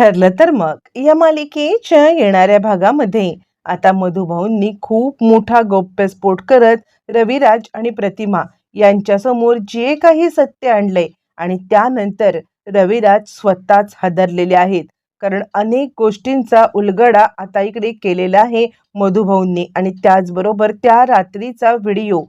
ठरलं तर मग. या मालिकेच्या येणाऱ्या भागामध्ये आता मधुभाऊंनी खूप मोठा गौप्यस्फोट करत रविराज आणि प्रतिमा यांच्यासमोर जे काही सत्य आणले आणि त्यानंतर रविराज स्वतःच हादरलेले आहेत. कारण अनेक गोष्टींचा उलगडा आता इकडे केलेला आहे मधुभाऊंनी आणि त्याचबरोबर त्या रात्रीचा व्हिडिओ.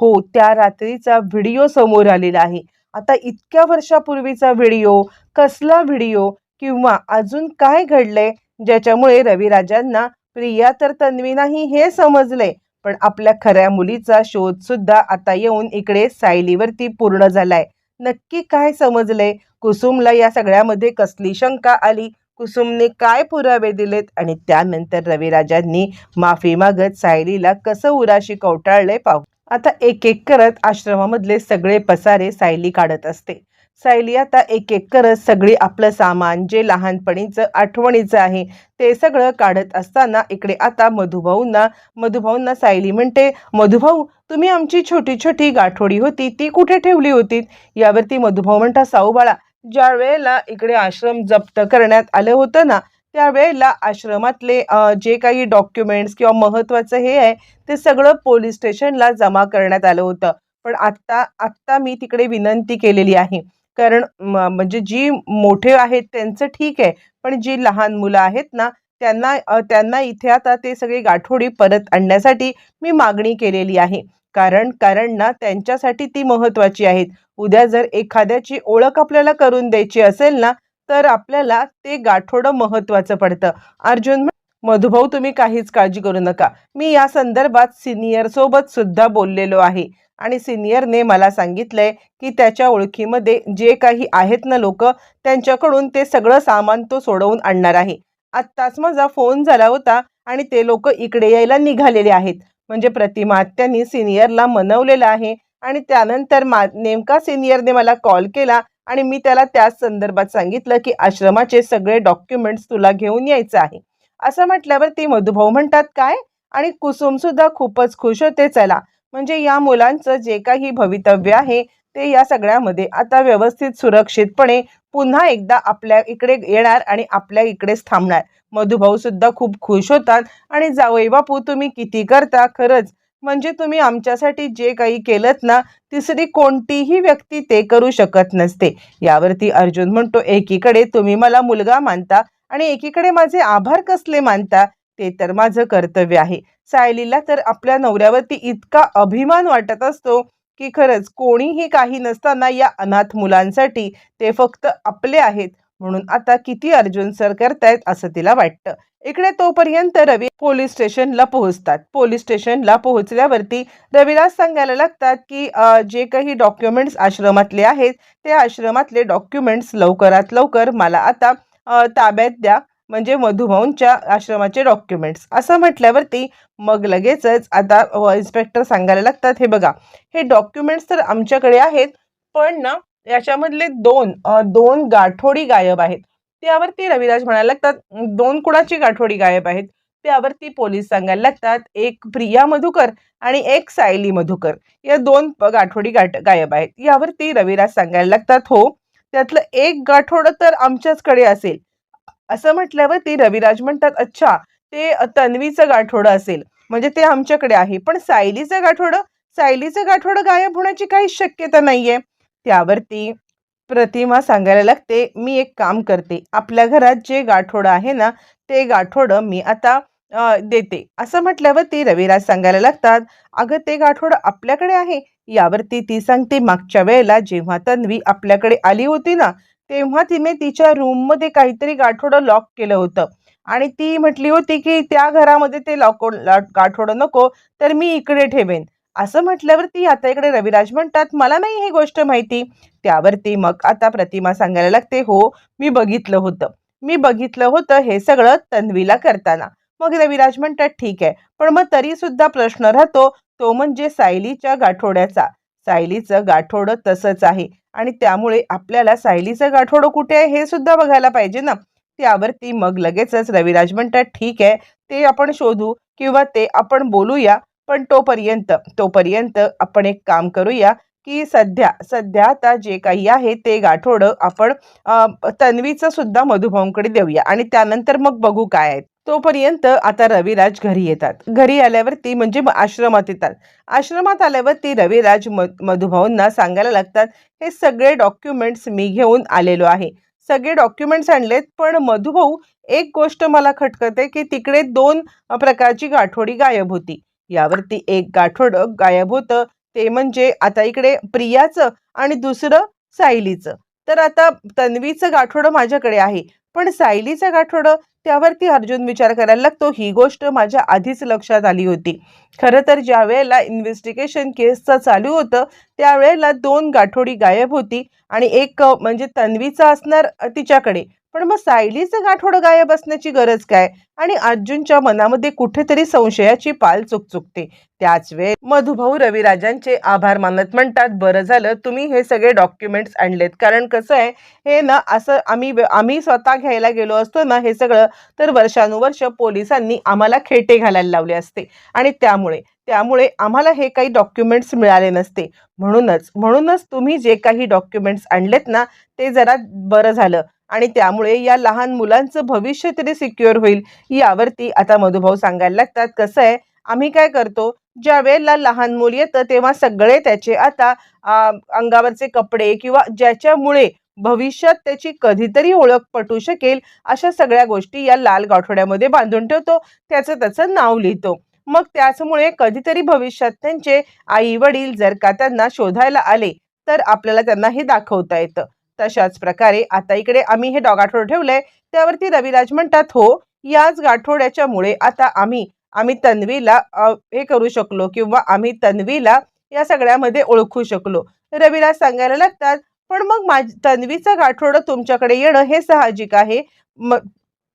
हो त्या रात्रीचा व्हिडिओ समोर आलेला आहे. आता इतक्या वर्षापूर्वीचा व्हिडिओ कसला व्हिडिओ किंवा अजून काय घडले ज्याच्यामुळे रविराजांना प्रिया तर तन्वी नाही हे समजले पण आपल्या खऱ्या मुलीचा शोध सुद्धा आता येऊन इकडे सायलीवरती पूर्ण झालाय. नक्की काय समजले? कुसुमला या सगळ्यामध्ये कसली शंका आली? कुसुमने काय पुरावे दिलेत? आणि त्यानंतर रविराजांनी माफी मागत सायलीला कसं उराशी कवटाळले पाहू. आता एक एक करत आश्रमामधले सगळे पसारे सायली काढत असते. सायली आता एक एक करत सगळी आपलं सामान जे लहानपणीचं आठवणीचं आहे ते सगळं काढत असताना इकडे आता मधुभाऊंना मधुभाऊंना सायली म्हणते मधुभाऊ तुम्ही आमची छोटी छोटी गाठोडी होती ती कुठे ठेवली होती? यावरती मधुभाऊ म्हणता साऊबाळा ज्या वेळेला इकडे आश्रम जप्त करण्यात आलं होतं ना त्यावेळेला आश्रमातले जे काही डॉक्युमेंट्स किंवा महत्त्वाचं हे आहे ते सगळं पोलीस स्टेशनला जमा करण्यात आलं होतं. पण आत्ता आत्ता मी तिकडे विनंती केलेली आहे कारण म- म्हणजे जी मोठे आहेत त्यांचं ठीक आहे पण जी लहान मुलं आहेत ना त्यांना त्यांना इथे आता ते सगळे गाठोडी परत आणण्यासाठी मी मागणी केलेली आहे. कारण कारण ना त्यांच्यासाठी ती महत्त्वाची आहेत. उद्या जर एखाद्याची ओळख आपल्याला करून द्यायची असेल ना तर आपल्याला ते गाठोडं महत्त्वाचं पडतं. अर्जुन मधुभाऊ तुम्ही काहीच काळजी करू नका. मी या संदर्भात सिनियर सोबत सुद्धा बोललेलो आहे. आणि सिनियरने मला सांगितलंय की त्याच्या ओळखीमध्ये जे काही आहेत ना लोक त्यांच्याकडून ते सगळं सामान तो सोडवून आणणार आहे. आत्ताच माझा फोन झाला होता आणि ते लोक इकडे यायला निघालेले आहेत. म्हणजे प्रतिमा त्यांनी सिनियरला मनवलेलं आहे आणि त्यानंतर मा नेमका सिनियरने मला कॉल केला आणि मी त्याला त्याच संदर्भात सांगितलं की आश्रमाचे सगळे डॉक्युमेंट्स तुला घेऊन यायचं आहे. असं म्हटल्यावर ती मधुभाऊ म्हणतात काय? आणि कुसुम सुद्धा खूपच खुश होते चला म्हणजे या मुलांचं जे काही भवितव्य आहे ते या सगळ्यामध्ये आता व्यवस्थित सुरक्षितपणे पुन्हा एकदा आपल्या इकडे येणार आणि आपल्या इकडेच थांबणार. मधुभाऊ सुद्धा खूप खुश होतात आणि जावई बापू तुम्ही किती करता? खरंच म्हणजे तुम्ही आमच्यासाठी जे काही केलं ना तिसरी कोणतीही व्यक्ती ते करू शकत नसते. यावरती अर्जुन म्हणतो एकीकडे तुम्ही मला मुलगा मानता आणि एकीकडे माझे आभार कसले मानता ते तर माझं कर्तव्य आहे. सायलीला तर आपल्या नवऱ्यावरती इतका अभिमान वाटत असतो की खरंच कोणीही काही नसताना या अनाथ मुलांसाठी ते फक्त आपले आहेत. म्हणून आता किती अर्जुन सर करतायत असं तिला वाटतं. इकडे तोपर्यंत रवी पोलीस स्टेशनला पोहोचतात. पोलीस स्टेशनला पोहोचल्यावरती रवीला सांगायला लागतात की जे काही डॉक्युमेंट्स आश्रमातले आहेत ते आश्रमातले डॉक्युमेंट्स लवकरात लवकर मला आता ताब्यात द्या. म्हणजे मधुभाऊंच्या आश्रमाचे डॉक्युमेंट्स असं म्हटल्यावरती मग लगेचच आता इन्स्पेक्टर सांगायला लागतात हे बघा हे डॉक्युमेंट्स तर आमच्याकडे आहेत पण ना याच्यामधले दोन दोन गाठोडी गायब आहेत. त्यावरती रविराज म्हणायला लागतात दोन कुणाची गाठोडी गायब आहेत? त्यावरती पोलीस सांगायला लागतात एक प्रिया मधुकर आणि एक सायली मधुकर. या दोन प- गाठोडी गाठ गायब आहेत. यावरती रविराज सांगायला लागतात हो त्यातलं एक गाठोडं तर आमच्याचकडे असेल. असं म्हटल्यावर ती रविराज म्हणतात अच्छा ते तन्वीचं गाठोडं असेल. म्हणजे ते आमच्याकडे आहे. पण सायलीचं गाठोडं सायलीचं गाठोडं गायब होण्याची काही शक्यता नाहीये. त्यावरती प्रतिमा सांगायला लागते मी एक काम करते. आपल्या घरात जे गाठोडं आहे ना ते गाठोडं मी आता देते. असं म्हटल्यावरती रवीराज सांगायला लागतात अगं ते गाठोड आपल्याकडे आहे. यावरती ती सांगते मागच्या वेळेला जेव्हा तन्वी आपल्याकडे आली होती ना तेव्हा तिने तिच्या रूममध्ये काहीतरी गाठोडं लॉक केलं होतं. आणि ती म्हटली होती की त्या घरामध्ये ते लॉक गाठोडं नको तर मी इकडे ठेवेन. असं म्हटल्यावरती आता इकडे रविराज म्हणतात मला नाही ही गोष्ट माहिती. त्यावरती मग आता प्रतिमा सांगायला लागते हो मी बघितलं होतं. मी बघितलं होतं हे सगळं तन्वीला करताना. मग रविराज म्हणतात ठीक आहे. पण मग तरी सुद्धा प्रश्न राहतो तो म्हणजे सायलीच्या गाठोड्याचा. सायलीचं गाठोडं तसंच आहे आणि त्यामुळे आपल्याला सायलीचं गाठोडं कुठे आहे हे सुद्धा बघायला पाहिजे ना. त्यावरती मग लगेचच रविराज म्हणतात ठीक आहे ते आपण शोधू किंवा ते आपण बोलूया पण तोपर्यंत तोपर्यंत आपण एक काम करूया की सध्या सध्या आता जे काही आहे ते गाठोडं आपण तन्वीचं सुद्धा मधुभाऊंकडे देऊया आणि त्यानंतर मग बघू काय आहे. तोपर्यंत आता रविराज घरी येतात. घरी आल्यावरती म्हणजे आश्रमात येतात. आश्रमात आल्यावरती रविराज म मधुभाऊंना सांगायला लागतात हे सगळे डॉक्युमेंट्स मी घेऊन आलेलो आहे. सगळे डॉक्युमेंट्स आणलेत पण मधुभाऊ एक गोष्ट मला खटकते की तिकडे दोन प्रकारची गाठोडी गायब होती. यावरती एक गाठोडं गायब होतं ते म्हणजे आता इकडे प्रियाचं आणि दुसरं सायलीचं. तर आता तन्वीचं गाठोडं माझ्याकडे आहे. पण सायलीचं गाठोडं त्यावरती अर्जुन विचार करायला लागतो. ही गोष्ट माझ्या आधीच लक्षात आली होती. खरं तर ज्या वेळेला इन्व्हेस्टिगेशन केसचं चालू होतं त्यावेळेला दोन गाठोडी गायब होती आणि एक म्हणजे तन्वीचा असणार तिच्याकडे. पण मग सायलीचं गाठोडं गायब असण्याची गरज काय? आणि अर्जुनच्या मनामध्ये कुठेतरी संशयाची पाल चुकचुकते त्याच वेळ मधुभाऊ रविराजांचे आभार मानत म्हणतात बरं झालं तुम्ही हे सगळे डॉक्युमेंट्स आणलेत. कारण कसं आहे हे ना असं आम्ही आम्ही स्वतः घ्यायला गेलो असतो ना हे सगळं तर वर्षानुवर्ष पोलिसांनी आम्हाला खेटे घालायला लावले असते. आणि त्यामुळे त्यामुळे आम्हाला हे काही डॉक्युमेंट्स मिळाले नसते. म्हणूनच म्हणूनच तुम्ही जे काही डॉक्युमेंट्स आणलेत ना ते जरा बरं झालं. आणि त्यामुळे या लहान मुलांचं भविष्य तरी सिक्युअर होईल यावरती आता मधुभाऊ सांगायला लागतात कसं आहे आम्ही काय करतो ज्या वेळेला लहान मूल येतं तेव्हा सगळे त्याचे आता अंगावरचे कपडे किंवा ज्याच्यामुळे भविष्यात त्याची कधीतरी ओळख पटू शकेल अशा सगळ्या गोष्टी या लाल गाठोड्यामध्ये बांधून ठेवतो त्याचं त्याचं नाव लिहितो. मग त्याचमुळे कधीतरी भविष्यात त्यांचे आई वडील जर का त्यांना शोधायला आले तर आपल्याला त्यांना हे दाखवता येतं. तशाच प्रकारे आता इकडे आम्ही हे डॉ गाठोड ठेवलंय. त्यावरती रविराज म्हणतात हो याच गाठोड्याच्या मुळे आता आम्ही आम्ही तन्वीला हे करू शकलो किंवा आम्ही तन्वीला या सगळ्यामध्ये ओळखू शकलो. रविराज सांगायला लागतात पण मग माझ तन्वीचं गाठोडं तुमच्याकडे येणं हे साहजिक आहे. म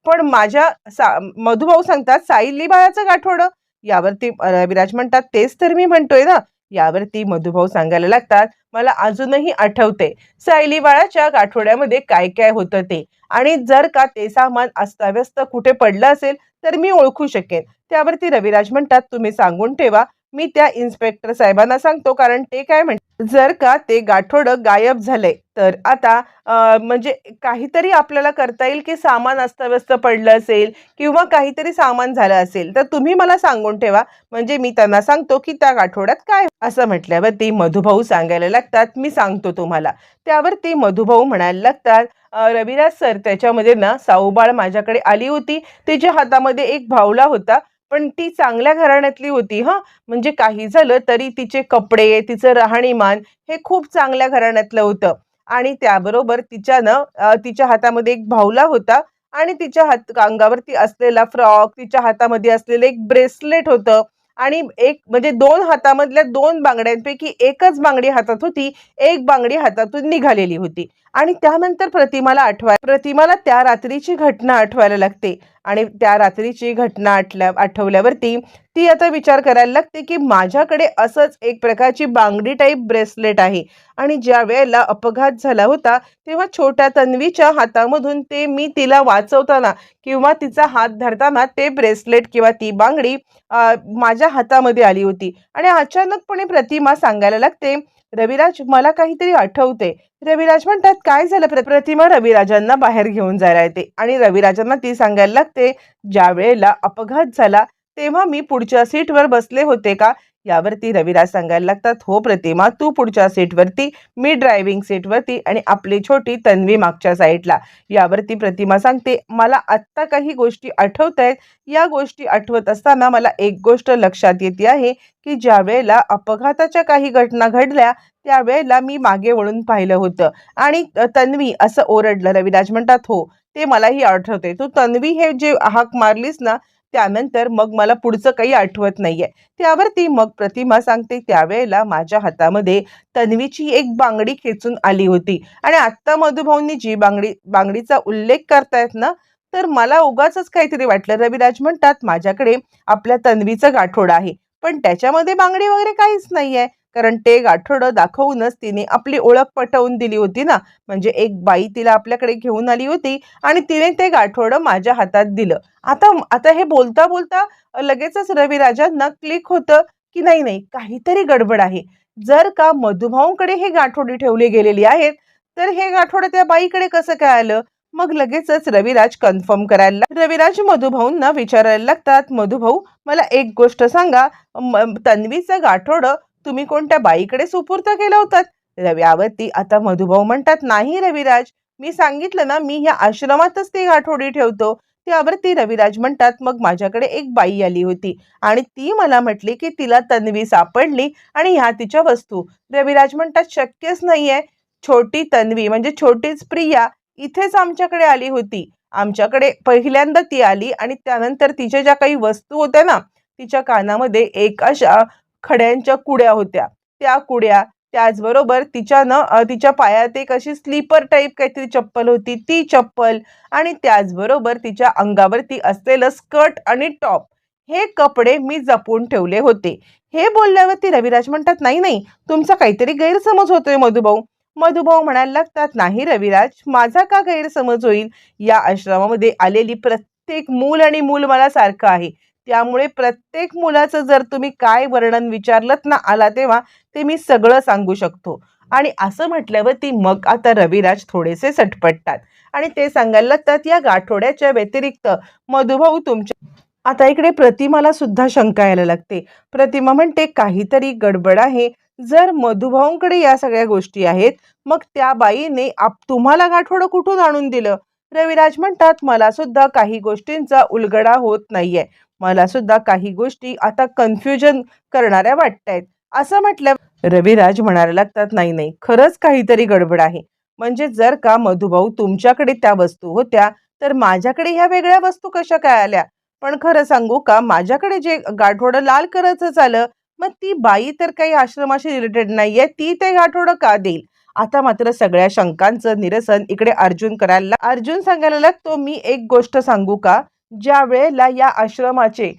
पण माझ्या सा मधुभाऊ सांगतात साईली बाळाचं गाठोडं. यावरती रविराज म्हणतात तेच तर मी म्हणतोय ना. यावरती मधुभाऊ सांगायला लागतात मला अजूनही आठवते सायली बाळाच्या गाठोड्यामध्ये काय काय होतं ते. आणि जर का ते सामान अस्ताव्यस्त कुठे पडलं असेल तर मी ओळखू शकेन. त्यावरती रविराज म्हणतात तुम्ही सांगून ठेवा मी त्या इन्स्पेक्टर साहेबांना सांगतो कारण ते काय म्हणतात जर का ते गाठोडं गायब झालंय तर आता म्हणजे काहीतरी आपल्याला करता येईल की सामान अस्तव्यस्त पडलं असेल किंवा काहीतरी सामान झालं असेल तर तुम्ही मला सांगून ठेवा. म्हणजे मी त्यांना सांगतो की त्या गाठोड्यात काय असं म्हटल्यावरती मधुभाऊ सांगायला लागतात मी सांगतो तुम्हाला. त्यावरती मधुभाऊ म्हणायला लागतात रविराज सर त्याच्यामध्ये ना साऊबाळ माझ्याकडे आली होती. तिच्या हातामध्ये एक भावला होता. पण ती चांगल्या घराण्यातली होती हां. म्हणजे काही झालं तरी तिचे कपडे तिचं राहणीमान हे खूप चांगल्या घराण्यातलं होतं. आणि त्याबरोबर तिच्यानं तिच्या हातामध्ये एक भावला होता आणि तिच्या हात अंगावरती असलेला फ्रॉक तिच्या हातामध्ये असलेलं एक ब्रेसलेट होतं. आणि एक म्हणजे दोन हातामधल्या दोन बांगड्यांपैकी एकच बांगडी हातात होती एक बांगडी हातातून निघालेली होती. आणि त्यानंतर प्रतिमाला आठवाय प्रतिमाला त्या रात्रीची घटना आठवायला लागते. आणि त्या रात्रीची घटना आटल्या आठवल्यावरती ती आता विचार करायला लागते की माझ्याकडे असंच एक प्रकारची बांगडी टाईप ब्रेसलेट आहे. आणि ज्या वेळेला अपघात झाला होता तेव्हा छोट्या तन्वीच्या हातामधून ते मी तिला वाचवताना किंवा तिचा हात धरताना ते ब्रेसलेट किंवा ती बांगडी माझ्या हातामध्ये आली होती. आणि अचानकपणे प्रतिमा सांगायला लागते रविराज मला काहीतरी आठवते. रविराज म्हणतात काय झालं? प्र- प्रतिमा रविराजांना बाहेर घेऊन जायला येते आणि रविराजांना ती सांगायला लागते ज्या वेळेला अपघात झाला तेव्हा मी पुढच्या सीटवर बसले होते का? यावरती रवीला सांगायला लागतात हो प्रतिमा तू पुढच्या सीटवरती मी ड्रायव्हिंग सीटवरती आणि आपली छोटी तन्वी मागच्या साईडला. यावरती प्रतिमा सांगते मला आत्ता काही गोष्टी आठवत आहेत या गोष्टी आठवत असताना मला एक गोष्ट लक्षात येते आहे की ज्या वेळेला अपघाताच्या काही घटना घडल्या त्यावेळेला मी मागे वळून पाहिलं होतं. आणि तन्वी असं ओरडलं. रविराज म्हणतात हो ते मलाही आठवते तू तन्वी हे जे हाक मारलीस ना त्यानंतर मग मला पुढचं काही आठवत नाहीये. त्यावरती मग प्रतिमा सांगते. त्यावेळेला माझ्या हातामध्ये तन्वीची एक बांगडी खेचून आली होती. आणि आत्ता मधुभाऊंनी जी बांगडी बांगडीचा उल्लेख करतायत ना तर मला उगाच काहीतरी वाटलं. रविराज म्हणतात माझ्याकडे आपल्या तन्वीचं गाठोडा आहे. पण त्याच्यामध्ये बांगडी वगैरे काहीच नाहीये. कारण ते गाठोडं दाखवूनच तिने आपली ओळख पटवून दिली होती ना. म्हणजे एक बाई तिला आपल्याकडे घेऊन आली होती आणि तिने ते गाठोडं माझ्या हातात दिलं. आता आता हे बोलता बोलता लगेचच रविराजांना क्लिक होतं की नाही नाही काहीतरी गडबड आहे. जर का मधुभाऊंकडे हे गाठोडी ठेवली गेलेली आहेत तर हे गाठोडं त्या बाईकडे कसं काय आलं? मग लगेचच रविराज कन्फर्म करायला रविराज मधुभाऊंना विचारायला लागतात मधुभाऊ मला एक गोष्ट सांगा. म- तन्वीचं गाठोडं तुम्ही कोणत्या बाईकडे सुपूर्त केलं होतात रव्यावरती आता मधुभाऊ म्हणतात नाही रविराज मी सांगितलं ना मी ह्या आश्रमातच ती गाठोडी ठेवतो. त्यावरती रविराज म्हणतात मग माझ्याकडे एक बाई आली होती आणि ती मला म्हटली की तिला तन्वी सापडली आणि ह्या तिच्या वस्तू. रविराज म्हणतात शक्यच नाहीये. छोटी तन्वी म्हणजे छोटीच प्रिया इथेच आमच्याकडे आली होती. आमच्याकडे पहिल्यांदा ती आली आणि त्यानंतर तिच्या ज्या काही वस्तू होत्या ना तिच्या कानामध्ये एक अशा खड्यांच्या कुड्या होत्या. त्या कुड्या त्याचबरोबर तिच्यानं अ, तिच्या पायात एक अशी स्लीपर टाईप काहीतरी चप्पल होती. ती चप्पल आणि त्याचबरोबर तिच्या अंगावरती असलेलं स्कर्ट आणि टॉप हे कपडे मी जपून ठेवले होते. हे बोलल्यावरती रविराज म्हणतात नाही नाही तुमचा काहीतरी गैरसमज होतोय मधुभाऊ. मधुभाऊ म्हणायला लागतात नाही रविराज माझा का गैरसमज होईल? या आश्रमामध्ये आलेली प्रत्येक मूल आणि मूल मला सारखं आहे. त्यामुळे प्रत्येक मुलाचं जर तुम्ही काय वर्णन विचारलत ना आला तेव्हा ते मी सगळं सांगू शकतो. आणि असं म्हटल्यावरती मग आता रविराज थोडेसे सटपटतात. आणि ते सांगायला लागतात या गाठोड्याच्या व्यतिरिक्त मधुभाऊ तुमच्या आता इकडे प्रतिमाला सुद्धा शंका यायला लागते. प्रतिमा म्हणते काहीतरी गडबड आहे. जर मधुभाऊंकडे या सगळ्या गोष्टी आहेत मग त्या बाईने आप तुम्हाला गाठोडं कुठून आणून दिलं रविराज म्हणतात मला सुद्धा काही गोष्टींचा उलगडा होत नाहीये. मला सुद्धा काही गोष्टी आता कन्फ्युजन करणाऱ्या वाटतायत. असं म्हटलं रविराज म्हणायला लागतात नाही नाही खरंच काहीतरी गडबड आहे. म्हणजे जर का मधुभाऊ तुमच्याकडे त्या वस्तू होत्या तर माझ्याकडे ह्या वेगळ्या वस्तू कशा काय आल्या? पण खरं सांगू का माझ्याकडे जे गाठोडं लाल करच आलं मग ती बाई तर काही आश्रमाशी रिलेटेड नाहीये ती ते गाठोडं का देईल? आता मात्र सगळ्या शंकांचं निरसन इकडे अर्जुन करायला अर्जुन सांगायला लागतो मी एक गोष्ट सांगू का? ज्या वेळेला या आश्रमाचे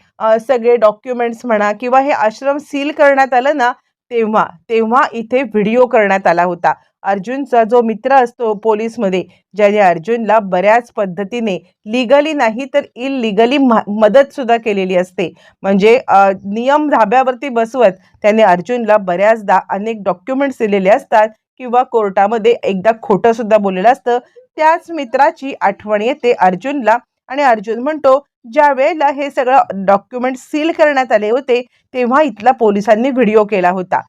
सगळे डॉक्युमेंट्स म्हणा किंवा हे आश्रम सील करण्यात आलं ना तेव्हा तेव्हा इथे व्हिडिओ करण्यात आला होता. अर्जुनचा जो मित्र असतो पोलीसमध्ये ज्याने अर्जुनला बऱ्याच पद्धतीने लिगली नाही तर इलिगली मदत सुद्धा केलेली असते. म्हणजे नियम धाब्यावरती बसवत त्याने अर्जुनला बऱ्याचदा अनेक डॉक्युमेंट्स दिलेले असतात किंवा कोर्टामध्ये एकदा खोटं सुद्धा बोललेलं असतं. त्याच मित्राची आठवण येते. अर्जुनला आणि अर्जुन म्हणतो ज्या वेळेला हे सगळं डॉक्युमेंट सील करण्यात आले होते तेव्हा इथला पोलिसांनी व्हिडिओ केला होता.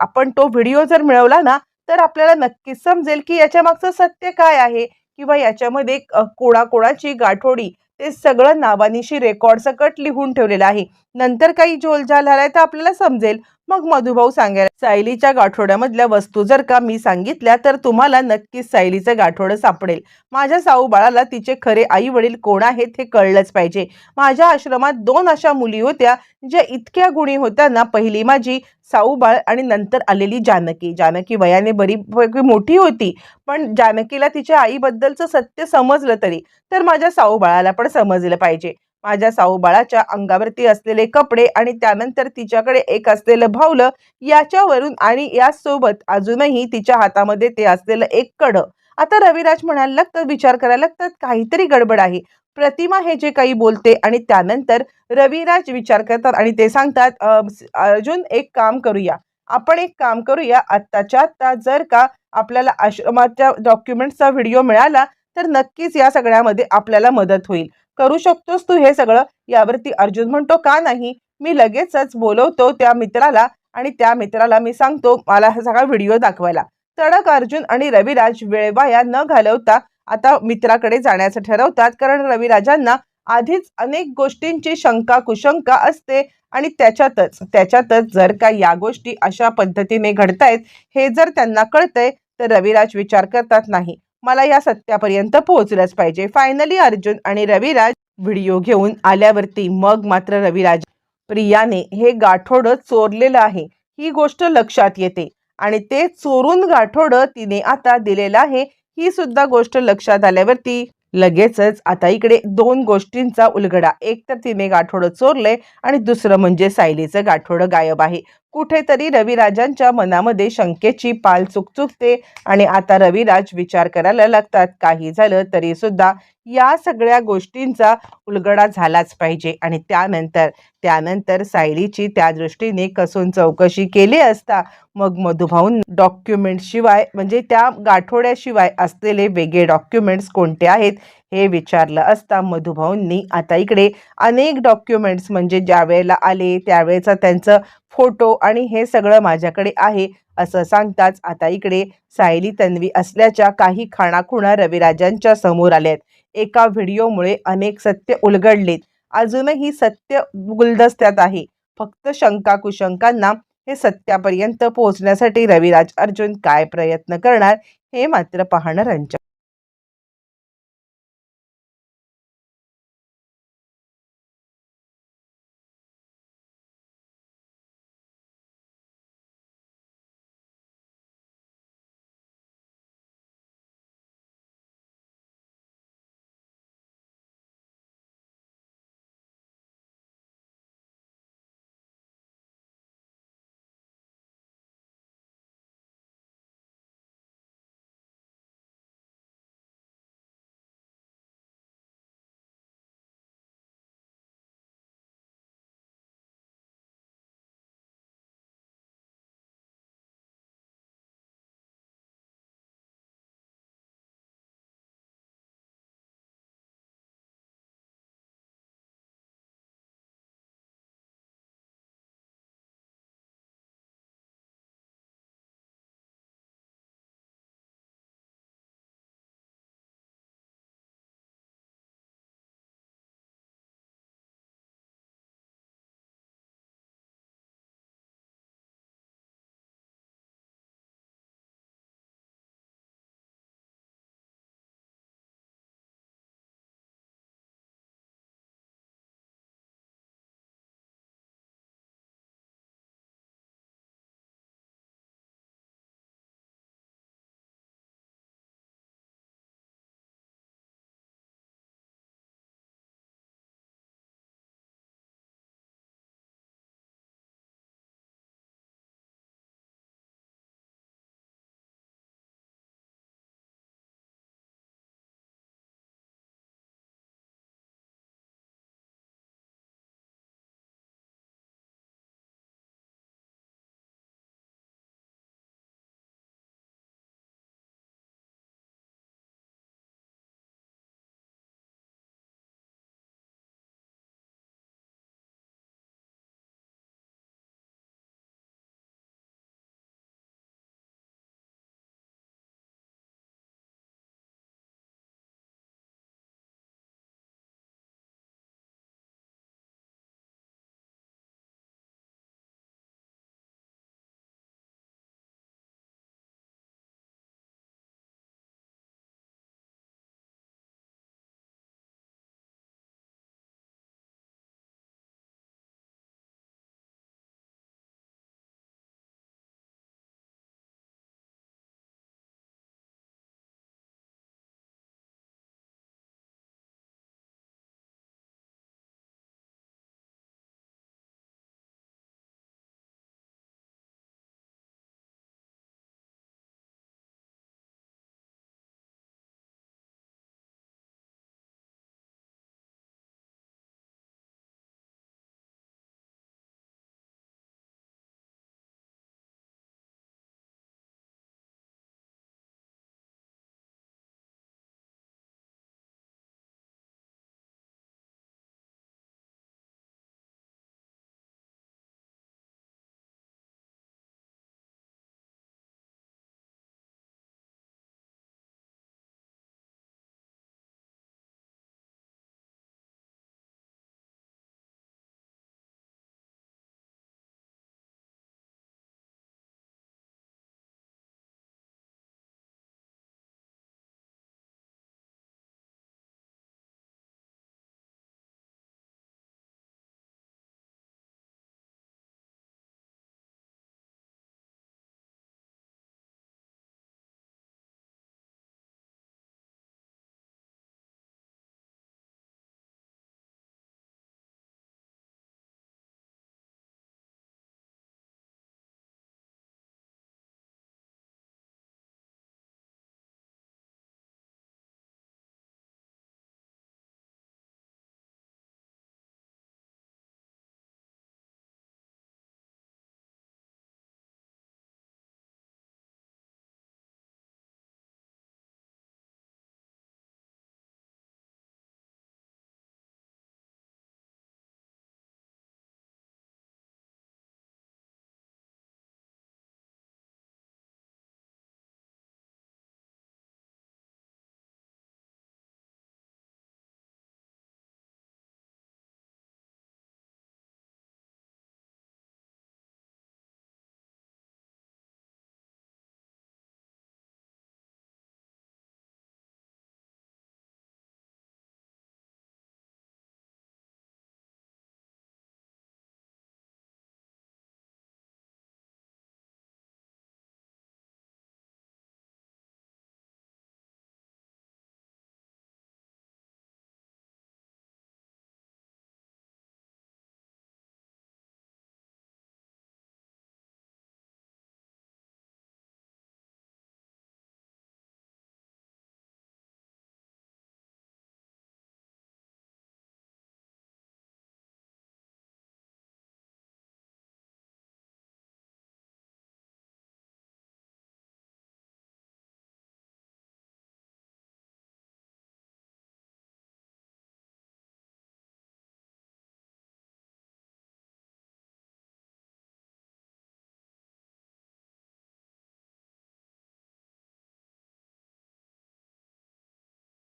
आपण तो व्हिडिओ जर मिळवला ना तर आपल्याला नक्कीच समजेल की याच्या मागचं सत्य काय आहे किंवा याच्यामध्ये कोणाकोणाची गाठोडी ते सगळं नावानिशी रेकॉर्ड सकट लिहून ठेवलेलं आहे. नंतर काही झोलझाल झालाय तर आपल्याला समजेल मग मधुभाऊ सांगायला सायलीच्या गाठोड्यामधल्या वस्तू जर का मी सांगितल्या तर तुम्हाला नक्कीच सायलीचं गाठोडं सापडेल. माझ्या साऊ बाळाला तिचे खरे आई वडील कोण आहेत हे कळलंच पाहिजे. माझ्या आश्रमात दोन अशा मुली होत्या ज्या इतक्या गुणी होत्या ना पहिली माझी साऊबाळ आणि नंतर आलेली जानकी. जानकी वयाने बरीपैकी मोठी होती पण जानकीला तिच्या आईबद्दलचं सत्य समजलं तरी तर माझ्या साऊबाळाला पण समजलं पाहिजे. माझ्या साऊबाळाच्या अंगावरती असलेले कपडे आणि त्यानंतर तिच्याकडे एक असलेलं भावलं याच्यावरून आणि यासोबत अजूनही तिच्या हातामध्ये ते असलेलं एक कड. आता रविराज म्हणायला लागतात विचार करायला लागतात काहीतरी गडबड आहे. प्रतिमा हे जे काही बोलते आणि त्यानंतर रविराज विचार करतात आणि ते सांगतात अर्जुन एक काम करूया. आपण एक काम करूया आत्ताच्या आत्ता जर का आपल्याला आश्रमाच्या डॉक्युमेंटचा व्हिडिओ मिळाला तर नक्कीच या सगळ्यामध्ये आपल्याला मदत होईल. करू शकतोस तू हे सगळं? यावरती अर्जुन म्हणतो का नाही? मी लगेचच बोलवतो त्या मित्राला आणि त्या मित्राला मी सांगतो मला हा सगळा व्हिडिओ दाखवायला. तडक अर्जुन आणि रविराज वेळवाया न घालवता आता मित्राकडे जाण्याचं ठरवतात कारण रविराजांना आधीच अनेक गोष्टींची शंका कुशंका असते आणि त्याच्यातच त्याच्यातच जर का या गोष्टी अशा पद्धतीने घडतायत हे जर त्यांना कळतंय तर रविराज विचार करतात नाही मला या सत्यापर्यंत पोहोचलंच पाहिजे. फायनली अर्जुन आणि रविराज व्हिडिओ घेऊन आल्यावरती मग मात्र रविराज प्रियाने हे गाठोडं चोरलेलं आहे. ही गोष्ट लक्षात येते आणि ते चोरून गाठोडं तिने आता दिलेलं आहे. ही सुद्धा गोष्ट लक्षात आल्यावरती लगेचच आता इकडे दोन गोष्टींचा उलगडा. एक तर तिने गाठोडं चोरलंय आणि दुसरं म्हणजे सायलीचं गाठोडं गायब आहे. कुठेतरी रविराजांच्या मनामध्ये शंकेची पाल चुकचुकते आणि आता रविराज विचार करायला लागतात. काही झालं तरी सुद्धा या सगळ्या गोष्टींचा उलगडा झालाच पाहिजे. आणि त्यानंतर त्यानंतर सायलीची त्या दृष्टीने कसून चौकशी केली असता मग मधुभाऊन डॉक्युमेंट शिवाय म्हणजे त्या गाठोड्याशिवाय असलेले वेगळे डॉक्युमेंट्स कोणते आहेत? हे विचारलं असता मधुभाऊंनी. आता इकडे अनेक डॉक्युमेंट्स म्हणजे ज्या वेळेला आले त्यावेळेचा त्यांचं फोटो आणि हे सगळं माझ्याकडे आहे असं सांगताच आता इकडे सायली तन्वी असल्याच्या काही खाणाखुणा रविराजांच्या समोर आल्यात. एका व्हिडिओमुळे अनेक सत्य उलगडलेत. अजूनही सत्य गुलदस्त्यात आहे. फक्त शंका कुशंकांना हे सत्यापर्यंत पोहोचण्यासाठी रविराज अर्जुन काय प्रयत्न करणार हे मात्र पाहणं रंजक